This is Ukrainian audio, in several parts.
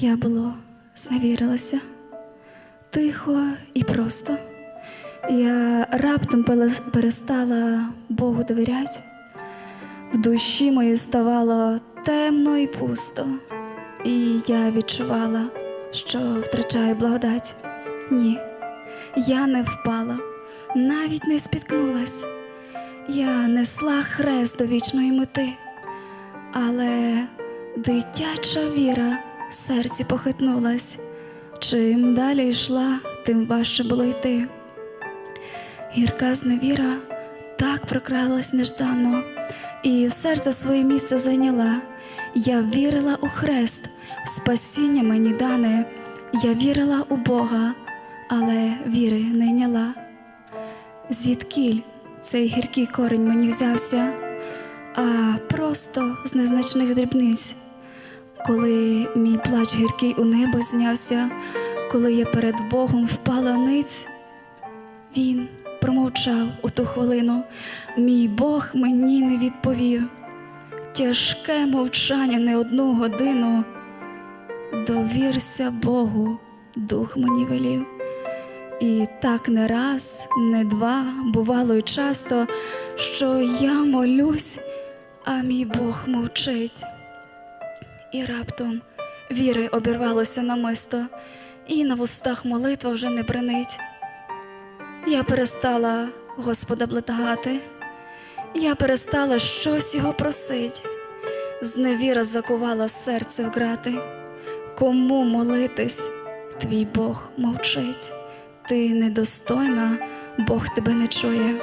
я було зневірилася тихо і просто. Я раптом перестала Богу довіряти. В душі моїй ставало темно і пусто, і я відчувала, що втрачаю благодать. Ні, я не впала, навіть не спіткнулась. Я несла хрест до вічної мети, але дитяча віра серці похитнулась. Чим далі йшла, тим важче було йти. Гірка зневіра так прокралась неждано, і в серце своє місце зайняла. Я вірила у хрест, в спасіння мені дане, я вірила у Бога, але віри не йняла. Звідкіль цей гіркий корень мені взявся, а просто з незначних дрібниць. Коли мій плач гіркий у небо знявся, коли я перед Богом впала ниць, він промовчав у ту хвилину, мій Бог мені не відповів. Тяжке мовчання не одну годину. Довірся Богу, дух мені велів. І так не раз, не два, бувало й часто, що я молюсь, а мій Бог мовчить. І раптом віри обірвалося намисто, і на вустах молитва вже не бренить. Я перестала Господа благати, я перестала щось його просить, зневіра закувала серце в грати. Кому молитись, твій Бог мовчить, ти недостойна, Бог тебе не чує.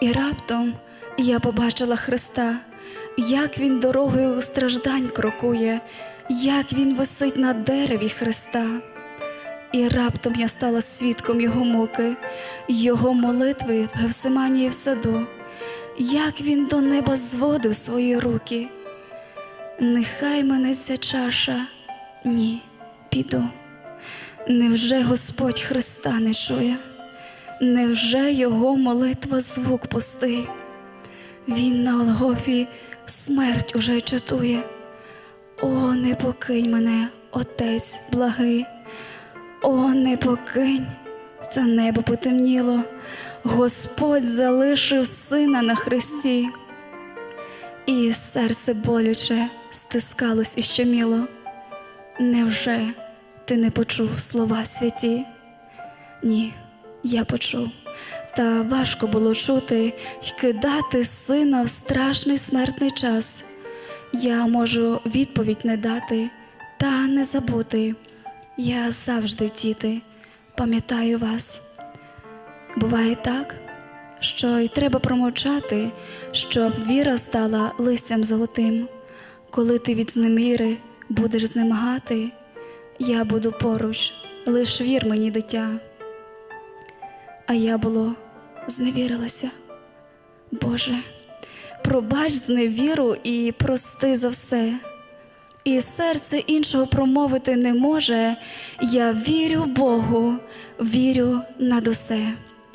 І раптом я побачила Христа, як він дорогою страждань крокує, як він висить на дереві Христа. І раптом я стала свідком його муки, його молитви в Гевсиманії в саду, як він до неба зводив свої руки. Нехай мене ця чаша, ні, піду. Невже Господь Христа не чує? Невже його молитва звук пустий? Він на Олгофі смерть уже чатує. О, не покинь мене, Отець благий. О, не покинь, це небо потемніло, Господь залишив сина на хресті, і серце болюче стискалось і щеміло. Невже ти не почув слова святі? Ні, я почув, та важко було чути й кидати сина в страшний смертний час. Я можу відповідь не дати та не забути. Я завжди, діти, пам'ятаю вас. Буває так, що й треба промовчати, щоб віра стала листям золотим. Коли ти від знеміри будеш знемагати, я буду поруч, лиш вір мені, дитя. А я було зневірилася. Боже, пробач зневіру і прости за все. І серце іншого промовити не може. Я вірю Богу, вірю над усе.